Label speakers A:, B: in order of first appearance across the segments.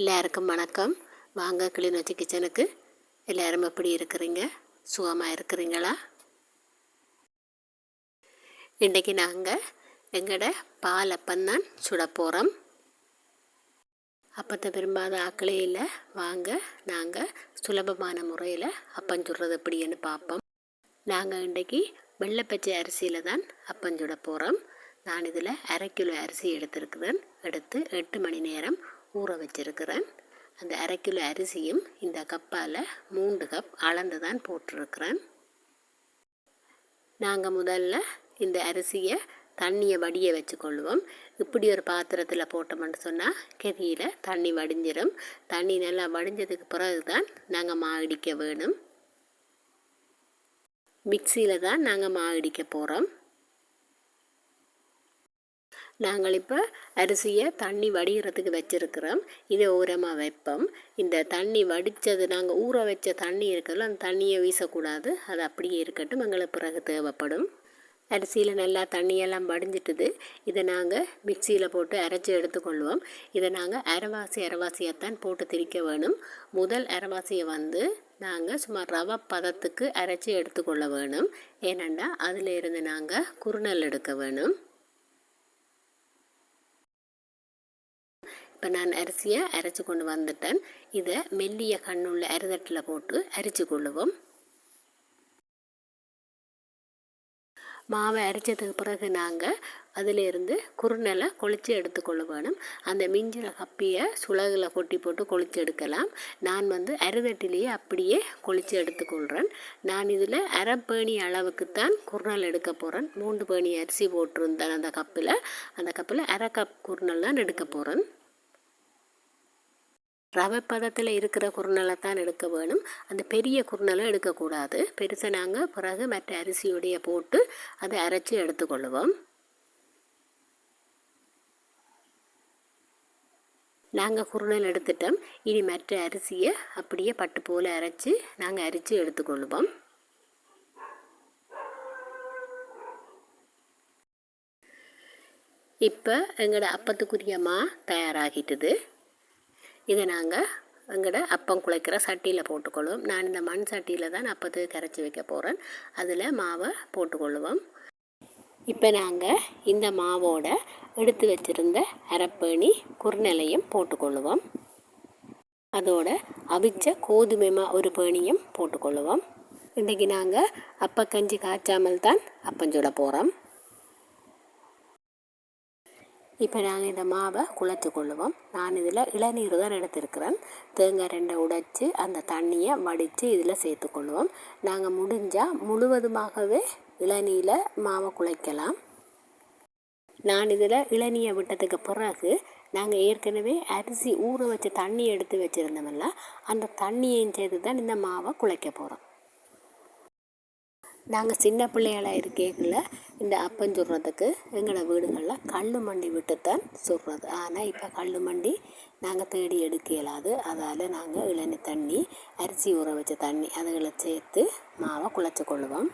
A: எல்லாருக்கும் வணக்கம். வாங்க கிளிநொச்சி கிச்சனுக்கு. எல்லோரும் எப்படி இருக்கிறீங்க? சுகமாக இருக்கிறீங்களா? இன்றைக்கி நாங்கள் எங்களோட பால் அப்பந்தான் சுட போகிறோம் அப்பத்தை விரும்பாத ஆக்களே இல்லை. வாங்க நாங்கள் சுலபமான முறையில் அப்பம் சுடுறது எப்படின்னு பார்ப்போம் நாங்கள் இன்றைக்கி வெள்ளைப்பச்சை அரிசியில் தான் அப்பம் சுட போகிறோம் நான் இதில் அரை கிலோ அரிசி எடுத்திருக்கிறேன். எடுத்து எட்டு மணி நேரம் ஊற வச்சிருக்கிறேன். அந்த அரை கிலோ அரிசியும் இந்த கப்பால் மூன்று கப் அளந்து தான் போட்டிருக்கிறேன். நாங்கள் முதல்ல இந்த அரிசியை தண்ணியை வடிய வச்சுக்கொள்வோம். இப்படி ஒரு பாத்திரத்தில் போட்டோம்னு சொன்னால் கெதியில் தண்ணி வடிஞ்சிடும் தண்ணி நல்லா வடிஞ்சதுக்கு பிறகு தான் நாங்கள் மா இடிக்க வேணும். மிக்சியில் தான் நாங்கள் மா இடிக்க போகிறோம் நாங்கள் இப்போ அரிசியை தண்ணி வடிகிறதுக்கு வச்சுருக்கிறோம். இதை ஓரமாக வைப்போம். இந்த தண்ணி வடித்தது நாங்கள் ஊற வச்ச தண்ணி இருக்கிறதுல அந்த தண்ணியை வீசக்கூடாது. அது அப்படியே இருக்கட்டும். எங்களுக்கு பிறகு தேவைப்படும். அரிசியில் நல்லா தண்ணியெல்லாம் வடிஞ்சிட்டுது. இதை நாங்கள் மிக்சியில் போட்டு அரைச்சி எடுத்துக்கொள்வோம். இதை நாங்கள் அரைவாசி அரைவாசியைத்தான் போட்டு திரிக்க வேணும். முதல் அரைவாசியை வந்து நாங்கள் சுமார் ரவை பதத்துக்கு அரைச்சி எடுத்துக்கொள்ள வேணும். ஏனெண்டா அதில் இருந்து நாங்கள் குறுநல் எடுக்க வேணும். இப்போ நான் அரிசியை அரைச்சி கொண்டு வந்துட்டேன். இதை மெல்லிய கண்ணுள்ள அரிதட்டில் போட்டு அரிச்சு கொள்ளுவோம். மாவை அரைச்சதுக்கு பிறகு நாங்கள் அதிலிருந்து குறுநலை கொளித்து எடுத்துக்கொள்ள வேணும் அந்த மிஞ்சின கப்பியை சுலகில் கொட்டி போட்டு கொளித்து எடுக்கலாம். நான் வந்து அரிதட்டிலேயே அப்படியே கொளித்து எடுத்துக்கொள்கிறேன் நான் இதில் அரை பேணி அளவுக்கு தான் குறுநல் எடுக்க போகிறேன் மூன்று பேணி அரிசி போட்டிருந்தேன் அந்த கப்பில். அந்த கப்பில் அரை கப் குறுநல் தான் எடுக்க போகிறேன் ரவை பதத்தில் இருக்கிற குருணலை தான் எடுக்க வேணும். அந்த பெரிய குருணலை எடுக்கக்கூடாது. பெருசை நாங்கள் பிறகு மற்ற அரிசியுடைய போட்டு அதை அரைச்சி எடுத்துக்கொள்ளுவோம். நாங்கள் குருணல் எடுத்துட்டோம். இனி மற்ற அரிசியை அப்படியே பட்டு போல் அரைச்சி நாங்கள் அரிச்சு எடுத்துக்கொள்ளுவோம். இப்போ எங்களோட அப்பத்துக்குரிய மா தயாராகிட்டுது. இதை நாங்கள் எங்களோட அப்பம் குழைக்கிற சட்டியில் போட்டுக்கொள்வோம். நான் இந்த மண் சட்டியில் தான் அப்பத்துக்கு கரைச்சி வைக்க போகிறேன் அதில் மாவை போட்டுக்கொள்ளுவோம் இப்போ நாங்கள் இந்த மாவோட எடுத்து வச்சுருந்த அரைப்பேணி குறுநிலையும் போட்டுக்கொள்ளுவோம் அதோட அவிச்ச கோதுமை மா ஒரு பேணியும் போட்டுக்கொள்ளுவோம் இன்றைக்கி நாங்கள் அப்பக்கஞ்சி காய்ச்சாமல் தான் அப்பஞ்சுட போகிறோம் இப்போ நாங்கள் இந்த மாவை குழச்சி கொள்ளுவோம். நான் இதில் இளநீர் தான் எடுத்திருக்கிறேன். தேங்காய் ரெண்டை உடைச்சி அந்த தண்ணியை வடித்து இதில் சேர்த்துக்கொள்வோம் நாங்கள் முடிஞ்சால் முழுவதுமாகவே இளநீரில் மாவை குழைக்கலாம். நான் இதில் இளநியை விட்டதுக்கு பிறகு நாங்கள் ஏற்கனவே அரிசி ஊற வச்ச தண்ணி எடுத்து வச்சுருந்தோம்ல அந்த தண்ணியையும் சேர்த்து தான் இந்த மாவை குழைக்க போகிறோம் நாங்கள் சின்ன பிள்ளைகளாக இருக்கைகளில் இந்த அப்பம் சுடுறதுக்கு எங்களோட வீடுகளில் கல் மண்டி விட்டுத்தான் சுடுறது ஆனால் இப்போ கல் மண்டி நாங்கள் தேடி எடுக்க இயலாது. அதால் நாங்கள் இளநி தண்ணி அரிசி ஊற வச்ச தண்ணி அதுகளை சேர்த்து மாவை குழச்சி கொள்ளுவோம்.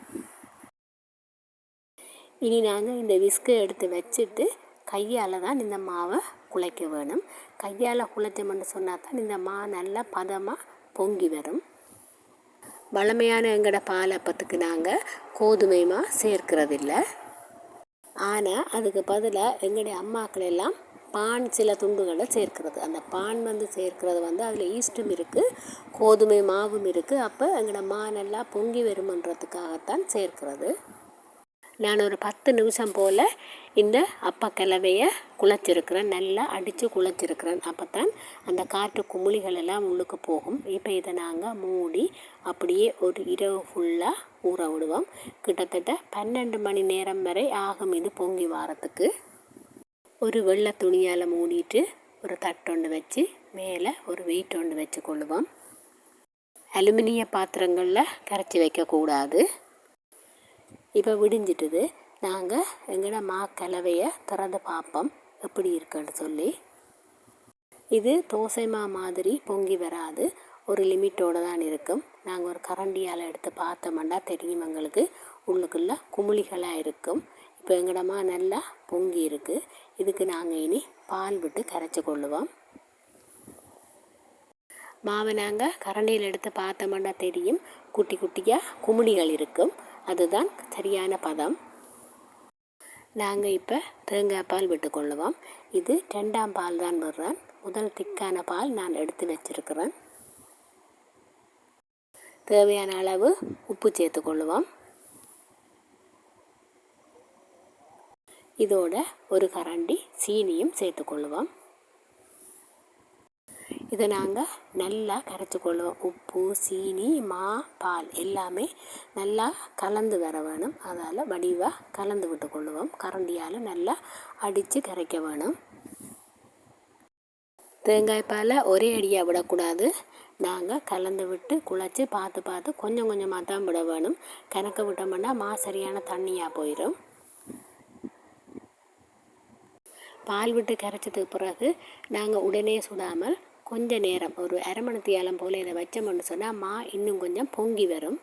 A: இனி நாங்கள் இந்த விஸ்கை எடுத்து வச்சுட்டு கையால் தான் இந்த மாவை குழைக்க வேணும். கையால் குழைச்சோம்னு சொன்னால் தான் இந்த மா நல்லா பதமாக பொங்கி வரும். வளமையான எங்கட பாலப்பத்துக்கு நாங்கள் கோதுமைமாக சேர்க்கிறதில்ல. ஆனால் அதுக்கு பதிலாக எங்களுடைய அம்மாக்கள் எல்லாம் பான் சில துண்டுகளை சேர்க்கிறது. அந்த பான் வந்து சேர்க்கிறது வந்து அதில் ஈஸ்ட்டும் இருக்குது கோதுமை மாவும் இருக்குது அப்போ எங்களோட மா நல்லா பொங்கி வருமன்றதுக்காகத்தான் சேர்க்கிறது. நான் ஒரு பத்து நிமிஷம் போல் இந்த அப்பா கிளவையை குழச்சிருக்கிறேன் நல்லா அடித்து குழச்சிருக்கிறேன் அப்போ தான் அந்த காற்று குமிழிகள் எல்லாம் உள்ளுக்கு போகும். இப்போ இதை நாங்கள் மூடி அப்படியே ஒரு இரவு ஃபுல்லாக ஊற விடுவோம். கிட்டத்தட்ட பன்னெண்டு மணி நேரம் வரை ஆகும் இது பொங்கி வாரத்துக்கு. ஒரு வெள்ளை துணியால் மூடிட்டு ஒரு தட்டொண்டு வச்சு மேலே ஒரு வெயிட் ஒன்று வச்சு கொள்ளுவோம். அலுமினிய பாத்திரங்களில் கரைச்சி வைக்கக்கூடாது. இப்போ விடிஞ்சிட்டுது. நாங்கள் எங்களோட மா கலவையை திறந்து பார்ப்போம் எப்படி இருக்குன்னு சொல்லி. இது தோசை மா மாதிரி பொங்கி வராது. ஒரு லிமிட்டோடு தான் இருக்கும். நாங்கள் ஒரு கரண்டியால் எடுத்து பார்த்தோம்னா தெரியும் எங்களுக்கு. உள்ளுக்குள்ளே குமிழிகளாக இருக்கும். இப்போ எங்கடமா நல்லா பொங்கி இருக்குது இதுக்கு நாங்கள் இனி பால் விட்டு கரைச்சி கொள்ளுவோம். மாவை நாங்கள் கரண்டியில் எடுத்து பார்த்தோம்னா தெரியும். குட்டி குட்டியாக குமிழிகள் இருக்கும். அதுதான் சரியான பதம். நாங்கள் இப்போ தேங்காய் பால் விட்டுக்கொள்ளுவோம். இது ரெண்டாம் பால் தான் விடுறேன். முதல் திக்கான பால் நான் எடுத்து வச்சிருக்கிறேன். தேவையான அளவு உப்பு சேர்த்துக்கொள்ளுவோம் இதோட ஒரு கரண்டி சீனியும் சேர்த்துக்கொள்ளுவோம் இதை நாங்கள் நல்லா கரைச்சி உப்பு சீனி மா பால் எல்லாமே நல்லா கலந்து வர வேணும். அதால் வடிவாக கலந்து விட்டு கொள்ளுவோம் கரண்டியால் நல்லா அடித்து கரைக்க வேணும். தேங்காய் பாலை ஒரே அடியாக விடக்கூடாது. நாங்கள் கலந்து விட்டு குழச்சி பார்த்து பார்த்து கொஞ்சம் கொஞ்சமாக தான் விட வேணும். கணக்கு விட்டோம்னா மா சரியான தண்ணியாக போயிடும் பால் விட்டு கரைச்சதுக்கு பிறகு நாங்கள் உடனே சுடாமல் கொஞ்ச நேரம் ஒரு அரை மணி தியாலம் போல் இதை வச்சோம்னு சொன்னால் மா இன்னும் கொஞ்சம் பொங்கி வரும்.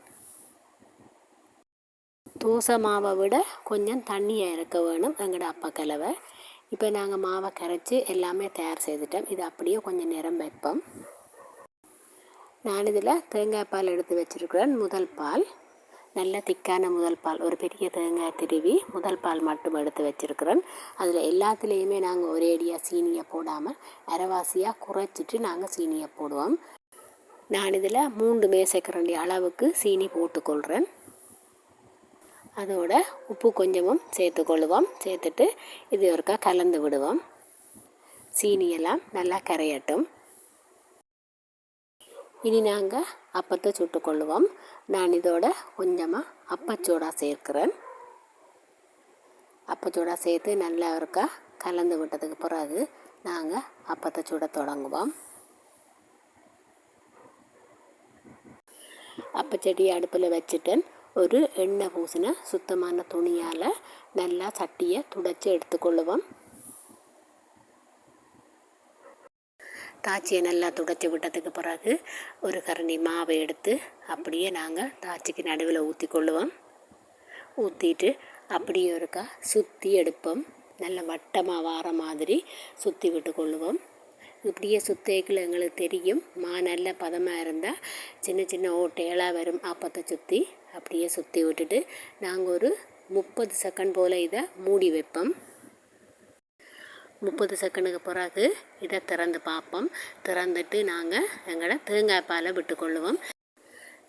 A: தோசை மாவை விட கொஞ்சம் தண்ணியாக இருக்க வேணும் எங்களோட அப்பா கலவை. இப்போ நாங்கள் மாவை கரைச்சி எல்லாமே தயார் செய்துட்டோம். இது அப்படியே கொஞ்சம் நேரம் வைப்போம். நான் இதில் தேங்காய் பால் எடுத்து வச்சுருக்கிறேன். முதல் பால். நல்ல திக்கான முதல் பால் ஒரு பெரிய தேங்காய் திருவி முதல் பால் மட்டும் எடுத்து வச்சுருக்கிறேன். அதில் எல்லாத்துலேயுமே நாங்கள் ஒரேடியாக சீனியை போடாமல் அரைவாசியாக குறைச்சிட்டு நாங்கள் சீனியை போடுவோம். நான் இதில் மூன்று மேசைக்கரண்டி அளவுக்கு சீனி போட்டுக்கொள்கிறேன் அதோட உப்பு கொஞ்சமும் சேர்த்துக்கொள்ளுவோம் சேர்த்துட்டு இது ஒருக்கா கலந்து விடுவோம். சீனியெல்லாம் நல்லா கரையட்டும். இனி நாங்கள் அப்பத்தை சுட்டுக்கொள்ளுவோம். நான் இதோட கொஞ்சமாக அப்பச்சூடா சேர்க்கிறேன். அப்பச்சூடா சேர்த்து நல்லா இருக்கா கலந்து விட்டதுக்கு பிறகு நாங்கள் அப்பத்தை சுட தொடங்குவோம். அப்பச்செடியை அடுப்பில் வச்சுட்டேன் ஒரு எண்ணெய் பூசின சுத்தமான துணியால் நல்லா சட்டியை துடைச்சி எடுத்துக்கொள்ளுவோம். தாச்சியை நல்லா துடைச்சி விட்டதுக்கு பிறகு ஒரு கரண்டி மாவை எடுத்து அப்படியே நாங்கள் தாச்சிக்கு நடுவில் ஊற்றி கொள்ளுவோம். ஊற்றிட்டு அப்படியே ஒருக்கா சுற்றி எடுப்போம். நல்ல வட்டமாக வார மாதிரி சுற்றி விட்டு கொள்ளுவோம். இப்படியே சுத்தேக்கில் எங்களுக்கு தெரியும். மா நல்ல பதமாக இருந்தால் சின்ன சின்ன ஓட்டையெல்லாம் வரும் அப்பத்தை சுற்றி அப்படியே சுற்றி விட்டுட்டு நாங்கள் ஒரு முப்பது செகண்ட் போல் இதை மூடி வைப்போம். முப்பது செகண்டுக்கு பிறகு இதை திறந்து பார்ப்போம். திறந்துட்டு நாங்கள் எங்களோட தேங்காய் பாலை விட்டுக்கொள்ளுவோம்.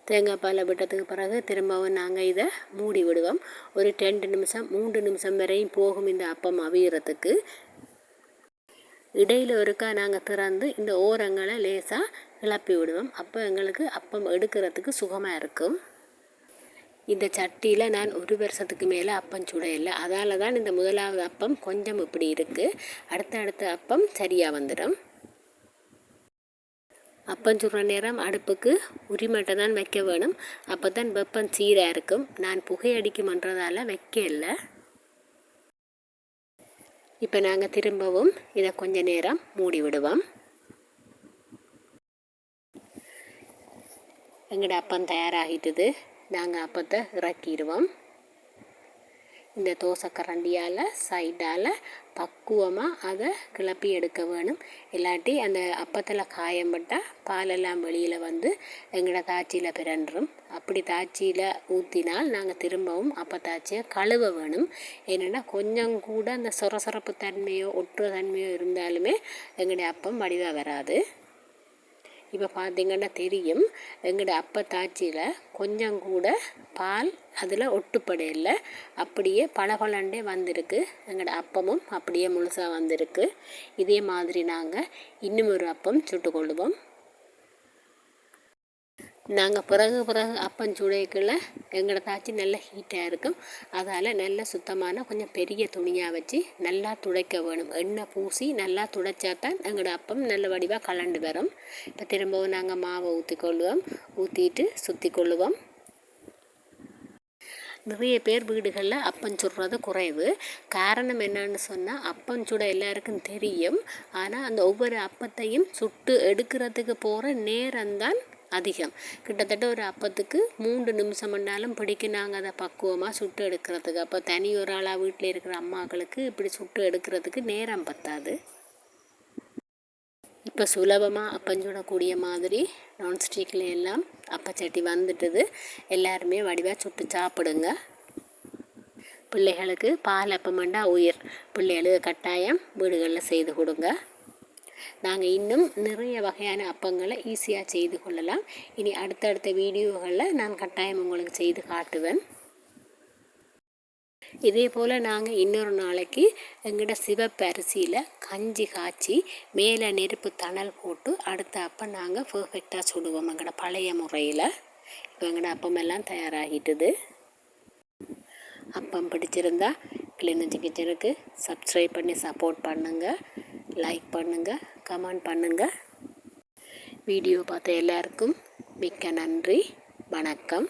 A: தேங்காய் பாலை விட்டதுக்கு பிறகு திரும்பவும் நாங்கள் இதை மூடி விடுவோம். ஒரு ரெண்டு நிமிஷம் மூன்று நிமிஷம் வரையும் போகும் இந்த அப்பம் அவியறதுக்கு. இடையில் ஒருக்கா நாங்கள் திறந்து இந்த ஓரங்களை லேசாக கிளப்பி விடுவோம். அப்போ எங்களுக்கு அப்பம் எடுக்கிறதுக்கு சுகமாக இருக்கும். இந்த சட்டியில் நான் ஒரு வருஷத்துக்கு மேலே அப்பம் சுட இல்லை அதால் தான் இந்த முதலாவது அப்பம் கொஞ்சம் இப்படி இருக்குது அடுத்த அடுத்த அப்பம் சரியாக வந்துடும் அப்பம் சுடுற நேரம் அடுப்புக்கு உரிமட்டை தான் வைக்க வேணும். அப்போ தான் வெப்பம் சீராக இருக்கும். நான் புகையடிக்குமன்றதால் வைக்க இல்லை இப்போ நாங்கள் திரும்பவும் இதை கொஞ்ச நேரம் மூடி விடுவோம். எங்களோட அப்பம் தயாராகிட்டுது. நாங்கள் அப்பத்தை இறக்கிடுவோம் இந்த தோசை கரண்டியால் சைடால் பக்குவமாக அதை கிளப்பி எடுக்க வேணும். இல்லாட்டி அந்த அப்பத்தில் காயம்பட்டால் பாலெல்லாம் வெளியில் வந்து எங்களோட தாச்சியில் பிறன்றும். அப்படி தாச்சியில் ஊற்றினால் நாங்கள் திரும்பவும் அப்பத்தாச்சியை கழுவ வேணும். என்னென்னா கொஞ்சம் கூட அந்த சொரசொரப்பு தன்மையோ ஒற்று தன்மையோ இருந்தாலுமே எங்களுடைய அப்பம் வடிவாக வராது. இப்போ பார்த்திங்கன்னா தெரியும். எங்களோட அப்பா தாச்சியில் கொஞ்சம் கூட பால் அதில் ஒட்டுப்படையில் அப்படியே பளபளண்டே வந்திருக்கு. எங்களோட அப்பமும் அப்படியே முழுசாக வந்திருக்கு. இதே மாதிரி நாங்கள் இன்னும் ஒரு அப்பம் சுட்டுக்கொள்வோம் நாங்கள் பிறகு பிறகு அப்பம் சுடைக்குள்ள எங்களோட தாச்சி நல்ல ஹீட்டாக இருக்கும். அதால் நல்ல சுத்தமான கொஞ்சம் பெரிய துணியாக வச்சு நல்லா துடைக்க வேணும். எண்ணெய் பூசி நல்லா துடைச்சா தான் எங்களோட அப்பம் நல்ல வடிவாக கலண்டு வரும். இப்போ திரும்பவும் நாங்கள் மாவை ஊற்றி கொள்ளுவோம் ஊற்றிட்டு சுற்றி கொள்ளுவோம் நிறைய பேர் வீடுகளில் அப்பம் சுடுறது குறைவு. காரணம் என்னன்னு சொன்னால் அப்பம் சுட எல்லாருக்கும் தெரியும். ஆனால் அந்த ஒவ்வொரு அப்பத்தையும் சுட்டு எடுக்கிறதுக்கு போகிற நேரம்தான் அதிகம். கிட்டத்தட்ட ஒரு அப்பத்துக்கு மூன்று நிமிஷம் பண்ணாலும் பிடிக்கும் நாங்கள் அதை பக்குவமாக சுட்டு எடுக்கிறதுக்கு. அப்போ தனி ஒரு ஆளாக வீட்டில் இருக்கிற அம்மாக்களுக்கு இப்படி சுட்டு எடுக்கிறதுக்கு நேரம் பத்தாது. இப்போ சுலபமாக அப்பஞ்சுடக்கூடிய மாதிரி நான்ஸ்டிக்கில் எல்லாம் அப்பச்சட்டி வந்துட்டுது. எல்லாருமே வடிவாக சுட்டு சாப்பிடுங்க. பிள்ளைகளுக்கு பால் அப்பமண்டா உயிர். பிள்ளைகளுக்கு கட்டாயம் வீடுகளில் செய்து கொடுங்க. நாங்கள் இன்னும் நிறைய வகையான அப்பங்களை ஈஸியாக செய்து கொள்ளலாம். இனி அடுத்தடுத்த வீடியோகளில் நான் கட்டாயம் உங்களுக்கு செய்து காட்டுவேன். இதே போல் நாங்கள் இன்னொரு நாளைக்கு எங்கள்கிட்ட சிவப்பு அரிசியில் கஞ்சி காய்ச்சி மேலே நெருப்பு தணல் போட்டு அடுத்த அப்பம் நாங்கள் பர்ஃபெக்டாக சுடுவோம் எங்களோட பழைய முறையில். இப்போ எங்களோட அப்பமெல்லாம் தயாராகிட்டுது. அப்பம் பிடிச்சிருந்தா கிளினஞ்சி கிச்சனுக்கு சப்ஸ்கிரைப் பண்ணி சப்போர்ட் பண்ணுங்கள் லைக் பண்ணுங்கள் கமெண்ட் பண்ணுங்கள் வீடியோ பார்த்த எல்லாருக்கும் மிக்க நன்றி. வணக்கம்.